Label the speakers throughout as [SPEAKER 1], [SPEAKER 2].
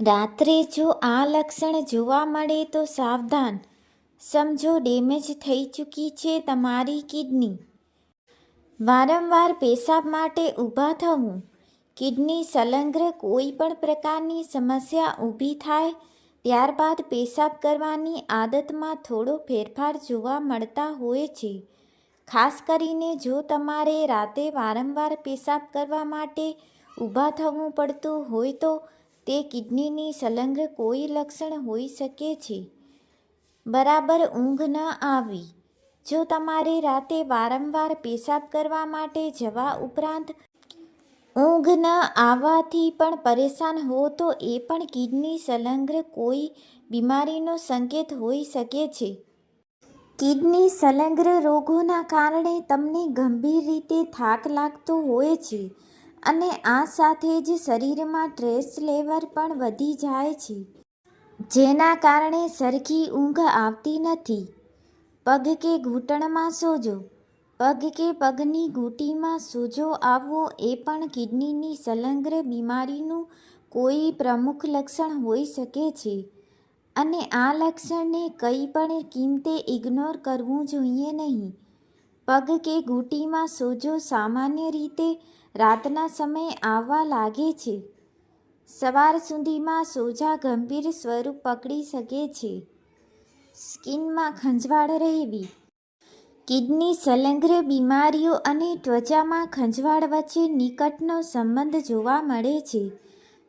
[SPEAKER 1] રાત્રે જો આ લક્ષણ જોવા મળે તો સાવધાન. સમજો, ડેમેજ થઈ ચૂકી છે તમારી કિડની. વારંવાર પેશાબ માટે ઊભા થવું. કિડની સંલગ્ન કોઈ પણ પ્રકારની સમસ્યા ઊભી થાય, ત્યારબાદ પેશાબ કરવાની આદતમાં થોડો ફેરફાર જોવા મળતા હોય છે. ખાસ કરીને જો તમારે રાતે વારંવાર પેશાબ કરવા માટે ઊભા થવું પડતું હોય તો તે કિડનીની સંલગ્ન કોઈ લક્ષણ હોઈ શકે છે? બરાબર ઊંઘ ન આવી. જો તમારે રાતે વારંવાર પેશાબ કરવા માટે જવા ઉપરાંત ઊંઘ ન આવવાથી પણ પરેશાન હો, તો એ પણ કિડની સંલગ્ન કોઈ બીમારીનો સંકેત હોઈ શકે છે. કિડની સંલગ્ન રોગોના કારણે તમને ગંભીર રીતે થાક લાગતો હોય છે. અને આ સાથે જ શરીરમાં સ્ટ્રેસ લેવલ પણ વધી જાય છે. જેના કારણે સરખી ઊંઘ આવતી નથી. પગ કે ઘૂંટણમાં સોજો. પગ કે પગની ઘૂંટીમાં સોજો આવવો એ પણ કિડનીની સંલગ્ન બીમારીનું કોઈ પ્રમુખ લક્ષણ હોઈ શકે છે. અને આ લક્ષણને કંઈ પણ કિંમતે ઇગ્નોર કરવું જોઈએ નહીં. પગ કે ઘૂંટીમાં સોજો સામાન્ય રીતે રાતના સમયે આવવા લાગે છે. સવાર સુધીમાં સોજા ગંભીર સ્વરૂપ પકડી શકે છે. સ્કિનમાં ખંજવાળ રહેવી. કિડની સંલગ્ન બીમારીઓ અને ત્વચામાં ખંજવાળ વચ્ચે નિકટનો સંબંધ જોવા મળે છે.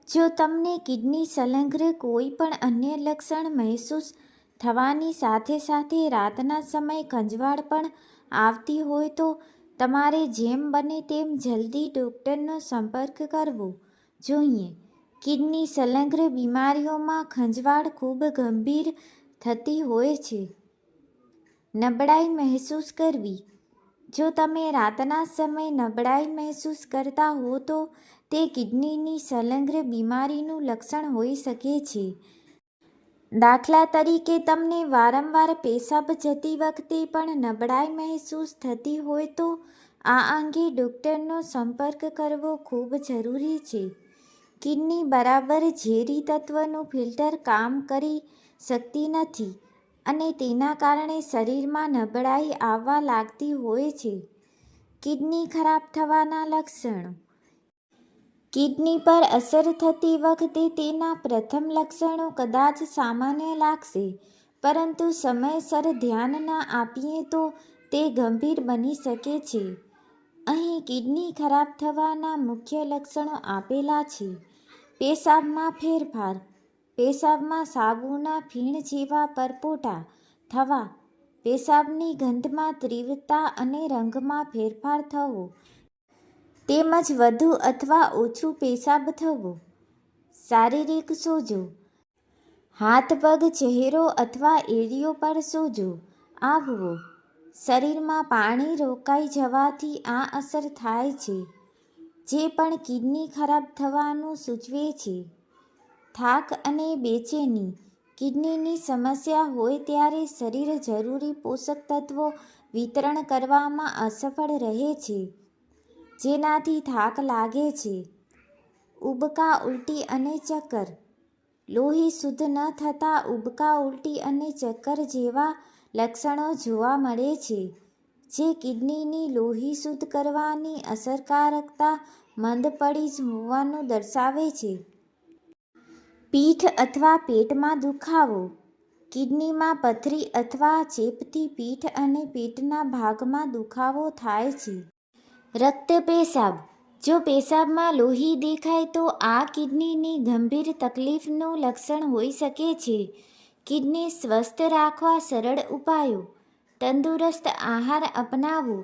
[SPEAKER 1] જો તમને કિડની સંલગ્ન કોઈ પણ અન્ય લક્ષણ મહેસૂસ થવાની સાથે સાથે રાતના સમયે ખંજવાળ પણ આવતી હોય તો તમારે જેમ બને તેમ જલ્દી ડૉક્ટરનો સંપર્ક કરવો જોઈએ. કિડની સંલગ્ન બીમારીઓમાં ખંજવાળ ખૂબ ગંભીર થતી હોય છે. નબળાઈ મહેસૂસ કરવી. જો તમે રાતના સમયે નબળાઈ મહેસૂસ કરતા હો તો તે કિડનીની સંલગ્ન બીમારીનું લક્ષણ હોઈ શકે છે. દાખલા તરીકે તમને વારંવાર પેશાબ જતી વખતે પણ નબળાઈ મહેસૂસ થતી હોય તો આ અંગે ડૉક્ટરનો સંપર્ક કરવો ખૂબ જરૂરી છે. કિડની બરાબર ઝેરી તત્વનું ફિલ્ટર કામ કરી શકતી નથી અને તેના કારણે શરીરમાં નબળાઈ આવવા લાગતી હોય છે. કિડની ખરાબ થવાના લક્ષણો કિડની પર અસર થતી વખતે તેના પ્રથમ લક્ષણો કદાચ સામાન્ય લાગશે, પરંતુ સમયસર ધ્યાન ના આપીએ તો તે ગંભીર બની શકે છે. અહીં કિડની ખરાબ થવાના મુખ્ય લક્ષણો આપેલા છે. પેશાબમાં ફેરફાર, પેશાબમાં સાબુના ફીણ જેવા પરપોટા થવા, પેશાબની ગંધમાં તીવ્રતા અને રંગમાં ફેરફાર થવો તેમજ વધુ અથવા ઓછું પેશાબ થવો. શારીરિક સોજો. હાથ, પગ, ચહેરો અથવા એડીઓ પર સોજો. આવવો. શરીરમાં પાણી રોકાઈ જવાથી આ અસર થાય છે. જે પણ કિડની ખરાબ થવાનું સૂચવે છે. થાક અને બેચેની. કિડનીની સમસ્યા હોય ત્યારે શરીર જરૂરી પોષક તત્વો વિતરણ કરવામાં અસફળ રહે છે. જેનાથી થાક લાગે છે. ઉબકા ઉલટી અને ચક્કર. લોહી શુદ્ધ ન થતાં ઉબકા ઉલટી અને ચક્કર જેવા લક્ષણો જોવા મળે છે, જે કિડનીની લોહી શુદ્ધ કરવાની અસરકારકતા મંદ પડી હોવાનું દર્શાવે છે. પીઠ અથવા પેટમાં દુખાવો. કિડનીમાં પથરી અથવા ચેપથી પીઠ અને પેટના ભાગમાં દુખાવો થાય છે. રક્ત પેશાબ. જો પેશાબમાં લોહી દેખાય તો આ કિડનીની ગંભીર તકલીફનું લક્ષણ હોઈ શકે છે. કિડની સ્વસ્થ રાખવા સરળ ઉપાયો. તંદુરસ્ત આહાર અપનાવવો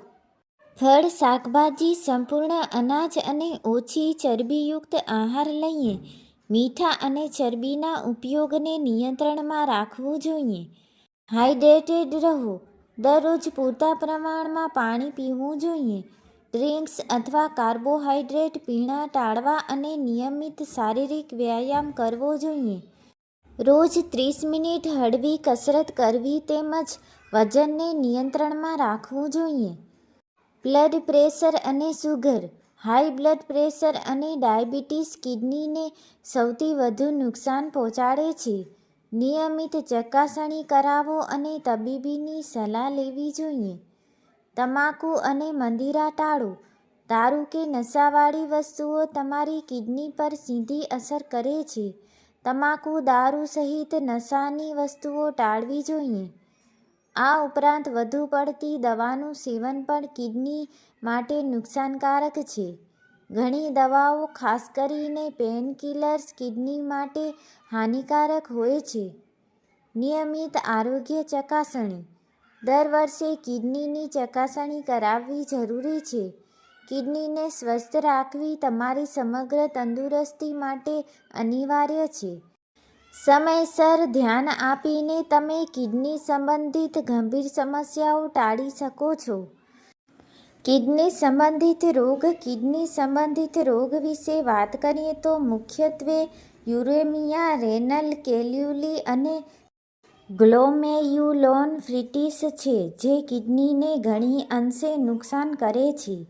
[SPEAKER 1] ફળ, શાકભાજી, સંપૂર્ણ અનાજ અને ઓછી ચરબીયુક્ત આહાર લઈએ. મીઠા અને ચરબીના ઉપયોગને નિયંત્રણમાં રાખવું જોઈએ. હાઇડ્રેટેડ રહો. દરરોજ પૂરતા પ્રમાણમાં પાણી પીવું જોઈએ. ડ્રિંક્સ અથવા કાર્બોહાઈડ્રેટ પીણા ટાળવા અને નિયમિત શારીરિક વ્યાયામ કરવો જોઈએ. રોજ ત્રીસ મિનિટ હળવી કસરત કરવી તેમજ વજનને નિયંત્રણમાં રાખવું જોઈએ. બ્લડ પ્રેશર અને સુગર, હાઈ બ્લડ પ્રેશર અને ડાયાબિટીસ કિડનીને સૌથી વધુ નુકસાન પહોંચાડે છે. નિયમિત ચકાસણી કરાવો અને તબીબીની સલાહ લેવી જોઈએ. તમાકુ અને મંદિરા ટાળો. દારૂ કે નશાવાળી વસ્તુઓ તમારી કિડની પર સીધી અસર કરે છે. તમાકુ, દારૂ સહિત નશાની વસ્તુઓ ટાળવી જોઈએ. આ ઉપરાંત વધુ પડતી દવાનું સેવન પણ કિડની માટે નુકસાનકારક છે. ઘણી દવાઓ, ખાસ કરીને પેનકિલર્સ કિડની માટે હાનિકારક હોય છે. નિયમિત આરોગ્ય ચકાસણી. દર વર્ષે કિડનીની ચકાસણી કરાવવી જરૂરી છે. કિડનીને સ્વસ્થ રાખવી તમારી સમગ્ર તંદુરસ્તી માટે અનિવાર્ય છે. સમયસર ધ્યાન આપીને તમે કિડની સંબંધિત ગંભીર સમસ્યાઓ ટાળી શકો છો. કિડની સંબંધિત રોગ, કિડની સંબંધિત રોગ વિશે વાત કરીએ તો મુખ્યત્વે યુરેમિયા, રેનલ, કેલ્યુલી અને ગ્લોમેયુલોનફ્રીટિસ છે, જે કિડનીને ઘણી અંશે નુકસાન કરે છે.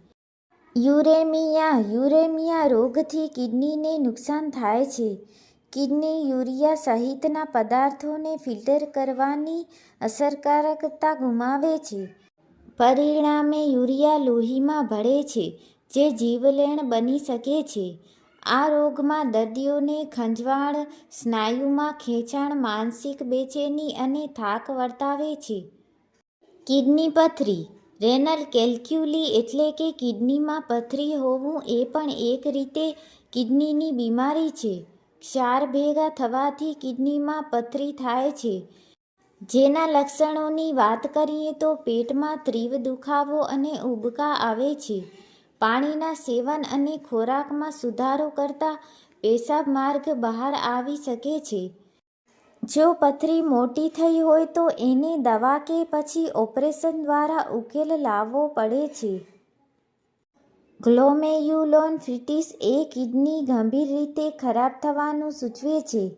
[SPEAKER 1] યુરેમિયા યુરેમિયા રોગથી કિડનીને નુકસાન થાય છે. કિડની યુરિયા સહિતના પદાર્થોને ફિલ્ટર કરવાની અસરકારકતા ગુમાવે છે. પરિણામે યુરિયા લોહીમાં ભળે છે, જે જીવલેણ બની શકે છે. આ રોગમાં દર્દીઓને ખંજવાળ, સ્નાયુમાં ખેંચાણ, માનસિક બેચેની અને થાક વર્તાવે છે. કિડની પથરી. રેનલ કેલ્ક્યુલી એટલે કે કિડનીમાં પથરી હોવું એ પણ એક રીતે કિડનીની બીમારી છે. ક્ષાર ભેગા થવાથી કિડનીમાં પથરી થાય છે. જેના લક્ષણોની વાત કરીએ તો પેટમાં તીવ્ર દુખાવો અને ઉબકા આવે છે. પાણીના સેવન અને ખોરાકમાં સુધારો કરતા પેશાબ માર્ગ બહાર આવી શકે છે. જો પથરી મોટી થઈ હોય તો એને દવા કે પછી ઓપરેશન દ્વારા ઉકેલ લાવવો પડે છે. ગ્લોમેયુલોન ગ્લોમેયુલોનફ્રીટિસ એ કિડની ગંભીર રીતે ખરાબ થવાનું સૂચવે છે.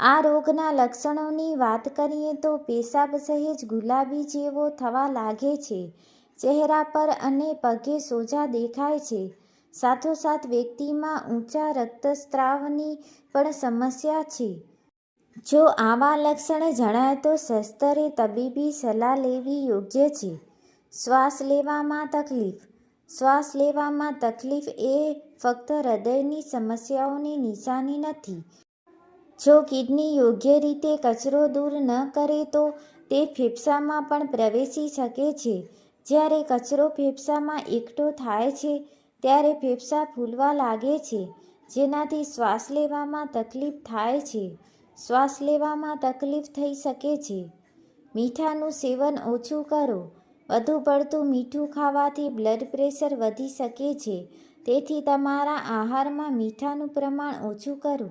[SPEAKER 1] આ રોગના લક્ષણોની વાત કરીએ તો પેશાબ સહેજ ગુલાબી જેવો થવા લાગે છે. ચહેરા પર અને પગે સોજા દેખાય છે. સાથોસાથ વ્યક્તિમાં ઊંચા રક્તસ્રાવની પણ સમસ્યા છે. જો આવા લક્ષણ જણાય તો શસ્ત્રે તબીબી સલાહ લેવી યોગ્ય છે. શ્વાસ લેવામાં તકલીફ. શ્વાસ લેવામાં તકલીફ એ ફક્ત હૃદયની સમસ્યાઓની નિશાની નથી. જો કિડની યોગ્ય રીતે કચરો દૂર ન કરે તો તે ફેફસામાં પણ પ્રવેશી શકે છે. જ્યારે કચરો ફેફસામાં એકઠો થાય છે, ત્યારે ફેફસા ફૂલવા લાગે છે, જેનાથી શ્વાસ લેવામાં તકલીફ થાય છે. શ્વાસ લેવામાં તકલીફ થઈ શકે છે. મીઠાનું સેવન ઓછું કરો. વધુ પડતું મીઠું ખાવાથી બ્લડ પ્રેશર વધી શકે છે. તેથી તમારા આહારમાં મીઠાનું પ્રમાણ ઓછું કરો.